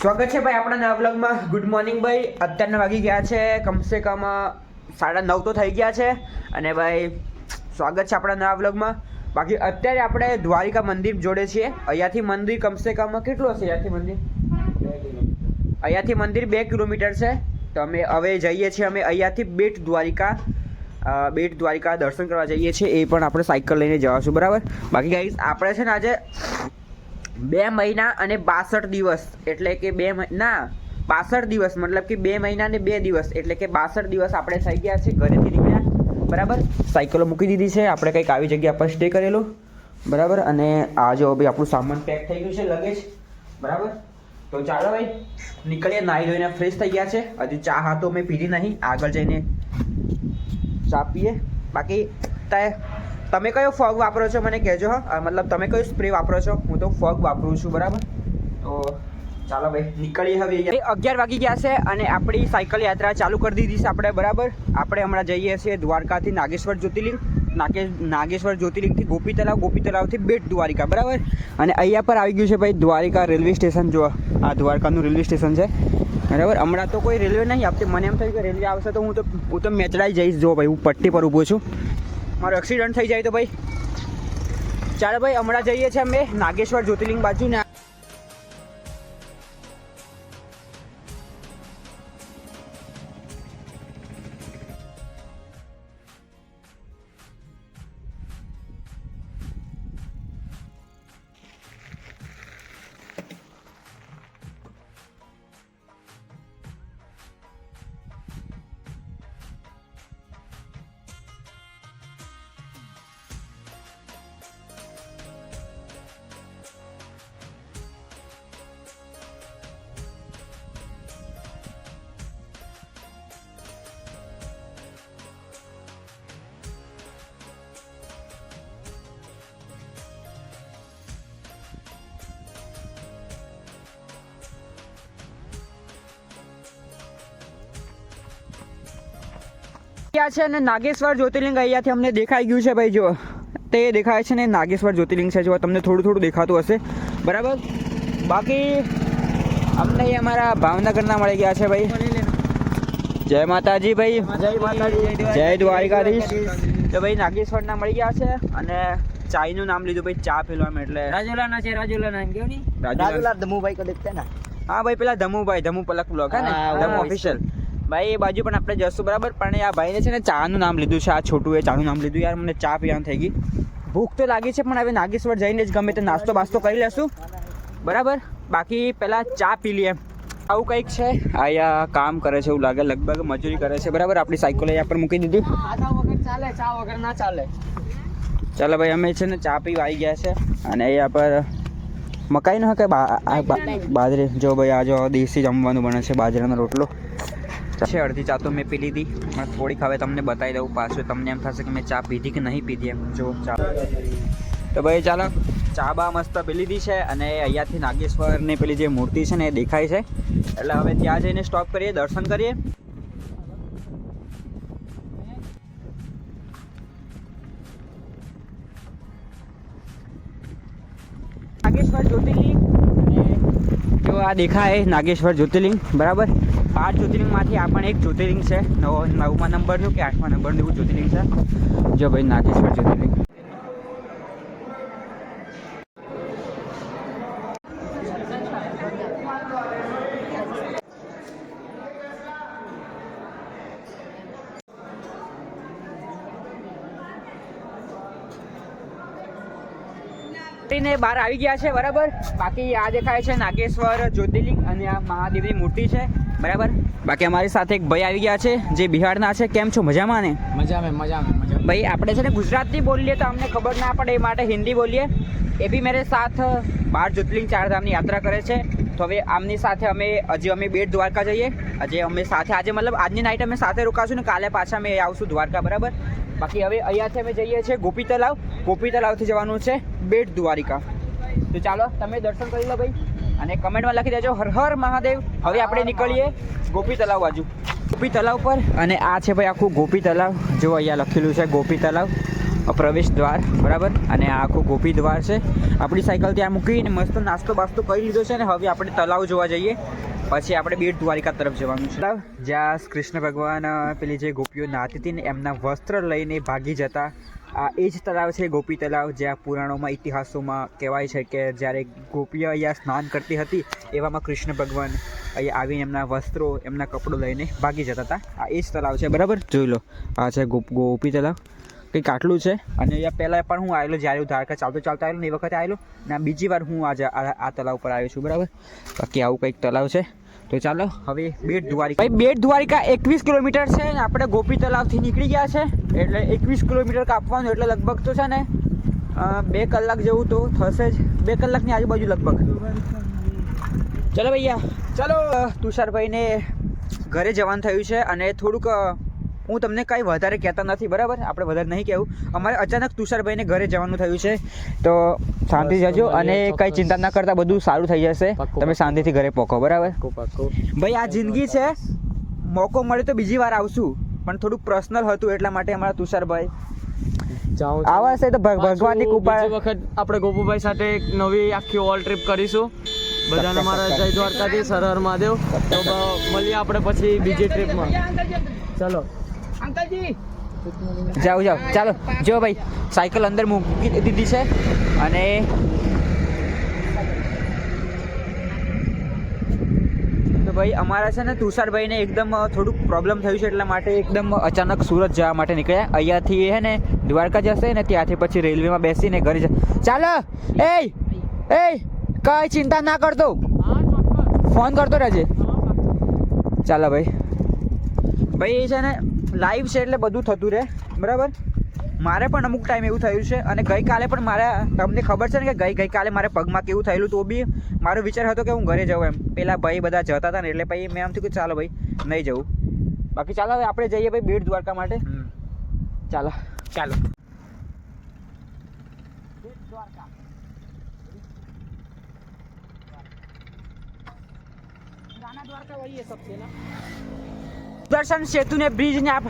સ્વાગત છે ભાઈ આપણા નવા બ્લોગમાં ગુડ મોર્નિંગ ભાઈ. અત્યારના વાગી ગયા છે, કમસે કમ સાડા નવ તો થઈ ગયા છે. અને ભાઈ, સ્વાગત છે આપણા નવા બ્લોગમાં બાકી અત્યારે આપણે દ્વારિકા મંદિર જોડે છીએ. અહીંયાથી મંદિર કમસે કમ કેટલું હશે? અહીંયાથી મંદિર? અહીંયાથી મંદિર બે કિલોમીટર છે. તો અમે હવે જઈએ છીએ, અમે અહીંયાથી બેટ દ્વારિકા બેટ દ્વારિકા દર્શન કરવા જઈએ છીએ. એ પણ આપણે સાયકલ લઈને જવાશું, બરાબર? બાકી ગાઈઝ આપણે છે ને આજે બે મહિના અને બાસઠ દિવસ. એટલે કે બે ના, બાસઠ દિવસ, મતલબ કે બે મહિના ને બે દિવસ. એટલે કે બાસઠ દિવસ આપણે થઈ ગયા છે ઘરેથી નીકળ્યા. બરાબર? સાયકલો મૂકી દીધી છે. આપણે કંઈક આવી જગ્યા પર સ્ટે કરેલો. બરાબર? અને આ જો ભાઈ આપણું સામાન પેક થઈ ગયું છે લગેજ બરાબર? તો ચાલો ભાઈ, નીકળીએ, નાહી ધોઈને ફ્રેશ થઈ ગયા છે. હજી ચા હા તો મેં પીધી નહીં. આગળ જઈને ચા પીએ. બાકી તે તમે કયો ફોગ વાપરો છો મને કહેજો, હા. મતલબ તમે કયો સ્પ્રે વાપરો છો? હું તો ફોગ વાપરું છું, બરાબર? તો ચાલો ભાઈ, નીકળીએ હવે. અગિયાર વાગી ગયા છે અને આપણી સાયકલ યાત્રા ચાલુ કરી દીધી છે આપણે, બરાબર? આપણે હમણાં જઈએ છીએ દ્વારકાથી નાગેશ્વર જ્યોતિર્લિંગ નાગે નાગેશ્વર જ્યોતિર્લિંગથી ગોપી તલાવ ગોપી તલાવથી બેટ દ્વારિકા, બરાબર? અને અહીંયા પર આવી ગયું છે ભાઈ દ્વારિકા રેલવે સ્ટેશન જો આ દ્વારકાનું રેલવે સ્ટેશન છે, બરાબર? હમણાં તો કોઈ રેલવે નહીં આપતી. મને એમ થયું કે રેલવે આવશે તો હું તો હું તો મેચડાઈ જઈશ. જો ભાઈ, હું પટ્ટી પર ઊભો છું. મારો એક્સિડન્ટ થઈ જાય તો ભાઈ. ચાલો ભાઈ, હમણાં જઈએ છીએ અમે નાગેશ્વર જ્યોતિર્લિંગ બાજુ ને ક્યાં છે અને નાગેશ્વર જ્યોતિર્લિંગ અહીંયાથી અમને દેખાઈ ગયું છે ભાઈ જો તે દેખાય છે ને નાગેશ્વર જ્યોતિર્લિંગ છે જો તમને થોડું થોડું દેખાતું હશે. બરાબર? બાકી અમને અમારા ભાવનગરના મળી ગયા છે ભાઈ. જય માતાજી ભાઈ. જય માતાજી. જય દ્વારિકાધીશ. તો ભાઈ નાગેશ્વરના મળી ગયા છે અને ચાઈનું નામ લીધું ભાઈ ચા પીવાનું એટલે. રાજુલા ના છે રાજુલા ના કેવું નહીં? રાજુલા- ધમુભાઈ દમુભાઈ કો દેખતે ના. હા ભાઈ પેલા ધમુભાઈ ધમુ પલક બ્લોક હે ને? ધમુ ઓફિશિયલ ભાઈ એ બાજુ પણ આપણે જશું બરાબર? પણ આ ભાઈને છે ને ચાનું નામ લીધું છે આ છોટું એ ચાનું નામ લીધું. યાર મને ચા પીવાનું થઈ ગઈ. ભૂખ તો લાગી છે પણ હવે નાગેશ્વર જઈને જ ગમે તે નાસ્તો બાસ્તો કરી લેશું. બરાબર? બાકી પહેલાં ચા પી લઈએ. આવું કંઈક છે? અહીંયા કામ કરે છે એવું લાગે લગભગ મજૂરી કરે છે. બરાબર? આપણી સાયકલ અહીંયા પર મૂકી દીધી. ચાલે ચા વગર ના ચાલે. ચાલો ભાઈ અમે છે ને ચા પીવા આવી ગયા છે. અને અહીંયા પર મકાઈ ન કે બાજરી. જો ભાઈ આ જો દેશી જમવાનું બને છે બાજરાનો રોટલો. છે, અડધી ચા તો મેં પી લીધી. પણ થોડીક હવે તમને બતાવી દઉં પાછું, તમને એમ થશે કે મેં ચા પીધી કે નહીં પીધી એમ. જો, ચા. તો ભાઈ, ચાલો, ચા બા મસ્ત પી લીધી છે અને અહીંયાથી નાગેશ્વરની પેલી જે મૂર્તિ છે ને એ દેખાય છે. એટલે હવે ત્યાં જઈને સ્ટોપ કરીએ, દર્શન કરીએ. નાગેશ્વર જ્યોતિર્લિંગ. જો આ દેખાય, નાગેશ્વર જ્યોતિર્લિંગ, બરાબર? બાર જ્યોતિર્લિંગમાંથી આ પણ એક જ્યોતિર્લિંગ છે. નવો, નવમા નંબરનું કે આઠમા નંબરનું એવું જ્યોતિર્લિંગ છે. જો ભાઈ નાગેશ્વર જ્યોતિર્લિંગ. ને બહાર આવી ગયા છે, બરાબર? બાકી આ દેખાય છે નાગેશ્વર જ્યોતિર્લિંગ અને આ મહાદેવની મૂર્તિ છે. બરાબર? બાકી અમારી સાથે એક ભાઈ આવી ગયા છે જે બિહારના છે. કેમ છો? મજામાં ને? મજામાં મજામાં મજા ભાઈ આપણે છે ને ગુજરાતી બોલીએ તો અમને ખબર ના પડે એ માટે હિન્દી બોલીએ. એ બી મેરે સાથ બાર જ્યોતિર્લિંગ ચાર ધામની યાત્રા કરે છે. તો હવે આમની સાથે અમે હજી અમે બેટ દ્વારકા જઈએ. હજી અમે સાથે આજે મતલબ આજની નાઇટ અમે સાથે રોકાશું ને કાલે પાછા અમે આવશું દ્વારકા બરાબર? બાકી હવે અહીંયાથી અમે જઈએ છીએ ગોપી તલાવ ગોપી તલાવથી જવાનું છે બેટ દ્વારિકા. તો ચાલો તમે દર્શન કરી લો ભાઈ. અને કમેન્ટમાં લખી દેજો હર હર મહાદેવ. હવે આપણે નીકળીએ ગોપી તલાવ બાજુ. ગોપી તલાવ પર. અને આ છે ભાઈ આખું ગોપી તલાવ જો અહીંયા લખેલું છે ગોપી તલાવ પ્રવેશ દ્વાર બરાબર? અને આ આખું ગોપી દ્વાર છે. આપણી સાયકલ ત્યાં મૂકીને મસ્ત નાસ્તો બાસ્તો કરી લીધો છે ને હવે આપણે તલાવ જોવા જઈએ. પછી આપણે બેટ દ્વારિકા તરફ જવાનું છે. જ્યાં કૃષ્ણ ભગવાન પેલી જે ગોપીઓ નાતી હતી ને, એમના વસ્ત્ર લઈને ભાગી જતા. આ એ જ તળાવ છે ગોપી તળાવ, જ્યાં પુરાણોમાં, ઇતિહાસોમાં કહેવાય છે કે જ્યારે ગોપીઓ અહીંયા સ્નાન કરતી હતી, એવામાં કૃષ્ણ ભગવાન અહીંયા આવીને એમના વસ્ત્રો, એમના કપડો લઈને ભાગી જતા હતા. આ એ જ તળાવ છે. બરાબર? જોઈ લો. આ છે ગોપ તલાવ કંઈક આટલું છે. અને અહીંયા પહેલાં પણ હું આવેલો, જ્યારે હું ધારકા ચાલતો ચાલતો આવેલો ને એ વખતે આવેલો. ને બીજી વાર હું આજે આ તળાવ પર આવ્યો છું, બરાબર? બાકી આવું કંઈક તલાવ છે. તો ચાલો, હવે બેટ દ્વારિકા. ભાઈ, બેટ દ્વારિકા એકવીસ કિલોમીટર છે ને આપણે ગોપી તલાવથી નીકળી ગયા છે. એટલે એકવીસ કિલોમીટર કાપવાનું એટલે લગભગ તો છે ને બે કલાક જેવું તો થશે જ. બે કલાકની આજુબાજુ લગભગ. ચલો ભૈયા, ચલો, તુષારભાઈને ઘરે જવાનું થયું છે અને થોડુંક હું તમને કાંઈ વધારે કહેતા નથી બરાબર? આપણે વધારે નહીં કહેવું. અમારે અચાનક તુષારભાઈને ઘરે જવાનું થયું છે તો શાંતિ જજો અને કાંઈ ચિંતા ના કરતા બધું સારું થઈ જશે. તમે શાંતિથી ઘરે પહોંચો બરાબર. ભાઈ આ જિંદગી છે. મોકો મળે તો બીજી વાર આવશું. પણ થોડુંક પર્સનલ હતું એટલા માટે અમારા તુષારભાઈ. આવા છે. તો ભગ- ભગવાનની કૃપા વખત આપણે ગોપુભાઈ સાથે એક નવી આખી ઓલ ટ્રીપ કરીશું. બધાને મારા જય દ્વારકાથી સરહર મહાદેવ. તો મળીએ આપણે પછી બીજી ટ્રીપમાં ચલો. જાઓ જાઓ. ચાલો. જો ભાઈ, સાયકલ અંદર મૂકી દીધી છે. અને ભાઈ, અમારા છે ને તુષારભાઈને એકદમ થોડુંક પ્રોબ્લેમ થયું છે એટલા માટે એકદમ અચાનક સુરત જવા માટે નીકળ્યા. અહીંયાથી હે ને દ્વારકા જશે ને ત્યાંથી પછી રેલવેમાં બેસીને ઘરે જશે ચાલો! એ એ કઈ ચિંતા ના કરતો. ફોન કરતો રહેજે. ચાલો ભાઈ. ભાઈ છે ને લાઈવ છે એટલે બધું થતું રહે. બરાબર? મારે પણ અમુક ટાઈમ એવું થયું છે અને ગઈકાલે પણ મારા તમને ખબર છે ને કે ગઈ ગઈકાલે મારે પગમાં કેવું થયેલું તો બી મારો વિચાર હતો કે હું ઘરે જાઉં એમ. પેલા ભાઈ બધા જતા હતા ને એટલે પછી મેં એમ થયું કે ચાલો ભાઈ નહીં જવું. બાકી ચાલો હવે આપણે જઈએ ભાઈ બેટ દ્વારકા માટે. ચાલો. ચાલો. દર્શન સબસે ને બ્રિજ ને આપ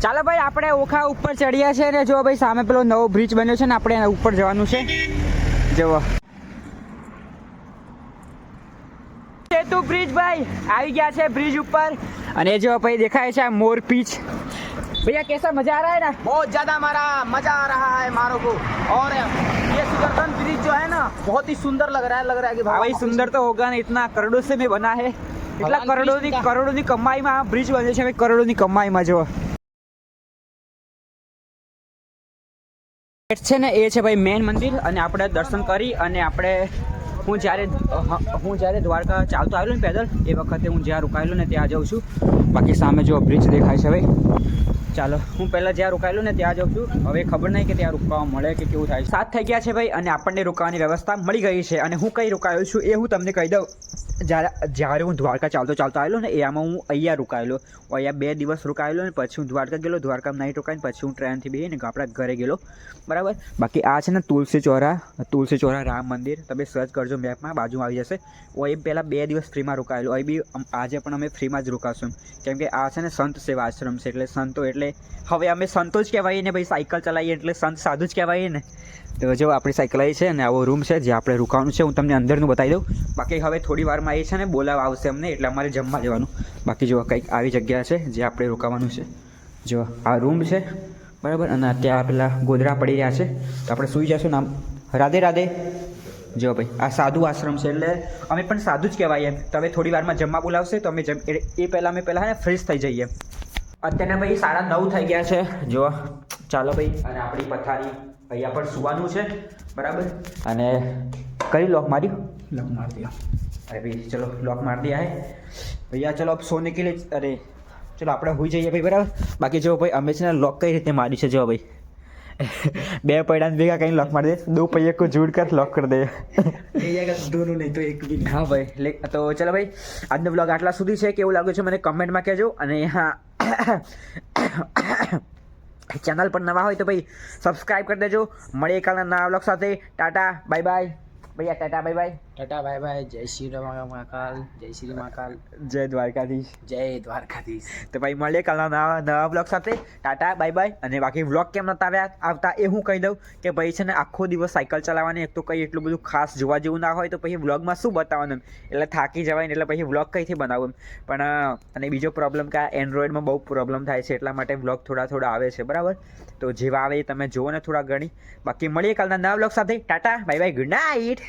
ચાલો ભાઈ આપણે ઓખા ઉપર ચડ્યા છે ને જો ભાઈ સામે પેલો નવો બ્રિજ બન્યો છે ને આપણે એના ઉપર જવાનું છે જુઓ સેતુ બ્રિજ ભાઈ આવી ગયા છે બ્રિજ ઉપર અને જો ભાઈ દેખાય છે આ મોર પીચ ભૈયા कैसा मजा आ रहा है ना बहुत ज्यादा हमारा मजा आ रहा है मारो को और ये सुदर्शन ब्रिज जो है ना बहुत ही सुंदर लग रहा है लग रहा है कि हाँ भाई भगवान सुंदर तो होगा ना इतना करोड़ों से में बना है એટલા કરોડોની કરોડોની કમાઈમાં આ બ્રિજ બને છે કરોડોની કમાઈમાં જો છે ને એ છે ભાઈ મેન મંદિર અને આપણે દર્શન કરી અને આપણે હું જ્યારે હું જ્યારે દ્વારકા ચાલતો આવેલો ને પેદલ એ વખતે હું જ્યાં રોકાયેલો ને ત્યાં જાઉં છું. બાકી સામે જો બ્રિજ દેખાય છે ભાઈ. ચાલો હું પહેલાં જ્યાં રોકાયેલો ને ત્યાં જાઉં છું. હવે ખબર નહીં કે ત્યાં રોકાવા મળે કે કેવું થાય સાત થઈ ગયા છે ભાઈ અને આપણને રોકાવાની વ્યવસ્થા મળી ગઈ છે. અને હું કઈ રોકાયો છું એ હું તમને કહી દઉં. જ્યારે જ્યારે હું દ્વારકા ચાલતો ચાલતો આવેલો ને, એમાં હું અહીંયા રોકાયેલો. અહીંયા બે દિવસ રોકાયેલો ને, પછી હું દ્વારકા ગયેલો, દ્વારકામાં નાઈટ રોકાઈને પછી હું ટ્રેનથી બેહીને આપણા ઘરે ગયેલો. બરાબર? બાકી આ છે ને તુલસી ચોરા તુલસી ચોરા રામ મંદિર. તમે સર્ચ કરજો મેપમાં બાજુમાં આવી જશે. હું અહીં પહેલાં બે દિવસ ફ્રીમાં રોકાયેલો. અહીં બી આજે પણ અમે ફ્રીમાં જ રોકાશું કેમ કે આ છે ને સંત સેવા આશ્રમ છે, એટલે સંતો એટલે હવે અમે સંતો જ કહેવાય ને, ભાઈ, સાયકલ ચલાવીએ એટલે સંત સાધુ જ કહેવાય ને. તો જો આપણી સાયકલ આવી છે અને આવો રૂમ છે જે આપણે રોકાવાનું છે, હું તમને અંદરનું બતાવી દઉં. બાકી હવે થોડી વારમાં એ છે ને બોલાવ આવશે અમને, એટલે અમારે જમવા જવાનું. બાકી જો કંઈક આવી જગ્યા છે, જે આપણે રોકાવાનું છે. જો આ રૂમ છે, બરાબર? અને ત્યાં પેલા ગોદરા પડી રહ્યા છે. તો આપણે સૂઈ જશું નામ રાધે રાધે. જો ભાઈ, આ સાધુ આશ્રમ છે એટલે અમે પણ સાધુ જ કહેવાય એમ. તમે થોડી વારમાં જમવા બોલાવશે, તો અમે જમ, એ પહેલાં અમે પહેલાં ને ફ્રેશ થઈ જઈએ. અત્યારે ભાઈ સાડા નવ થઈ ગયા છે. જો, ચાલો ભાઈ, અને આપણી પથારી અહીંયા પણ સુવાનું છે બરાબર? અને કઈ લોક માર્યું? લોક માર દો અરે ભાઈ ચલો લોક માર દે હે ભૈયા ચલો આપ સો નીકળે અરે ચલો આપણે હોઈ જઈએ ભાઈ બરાબર? બાકી જો ભાઈ અમે છે ને લોક કઈ રીતે મારી છે જો ભાઈ. બે પૈડાને ભેગા કઈ લોક મારી દે. દો પૈયા કો જોડ કર લોક કરી દે. દોનું નહીં તો એક બી હા ભાઈ તો ચલો ભાઈ આજનો બ્લોગ આટલા સુધી છે. કેવું લાગ્યું છે મને કમેન્ટમાં કહેજો. અને હા ચેનલ પર નવા હોય તો ભાઈ સબસ્ક્રાઈબ કરી દેજો. મળીએ કાલના નવા બ્લોગ સાથે. ટાટા બાય બાય ભૈયા tata bye bye. Tata bye bye. જય શ્રી રમા મહાકાલ જય શ્રી મહાકાલ જય દ્વારકાધીશ. જય દ્વારકાધીશ. તો ભાઈ મળીએ કાલના નવા નવા બ્લોગ સાથે. Tata bye bye. અને બાકી વ્લોગ કેમ નતા આવ્યા? આવતા એ હું કહી દઉં કે ભાઈ છે ને આખો દિવસ સાયકલ ચલાવવાની એક તો કંઈ એટલું બધું ખાસ જોવા જેવું ના હોય તો પછી વ્લોગમાં શું બતાવવાનું એટલે થાકી જવાય ને એટલે પછી વ્લોગ કંઈથી બનાવું પણ અને બીજો પ્રોબ્લેમ કે એન્ડ્રોઈડમાં બહુ પ્રોબ્લેમ થાય છે એટલા માટે વ્લોગ થોડા થોડા આવે છે બરાબર? તો જેવા આવે તમે જુઓ ને થોડા ઘણી. બાકી મળીએ કાલના નવા વ્લોગ સાથે. Tata, bye bye, good night.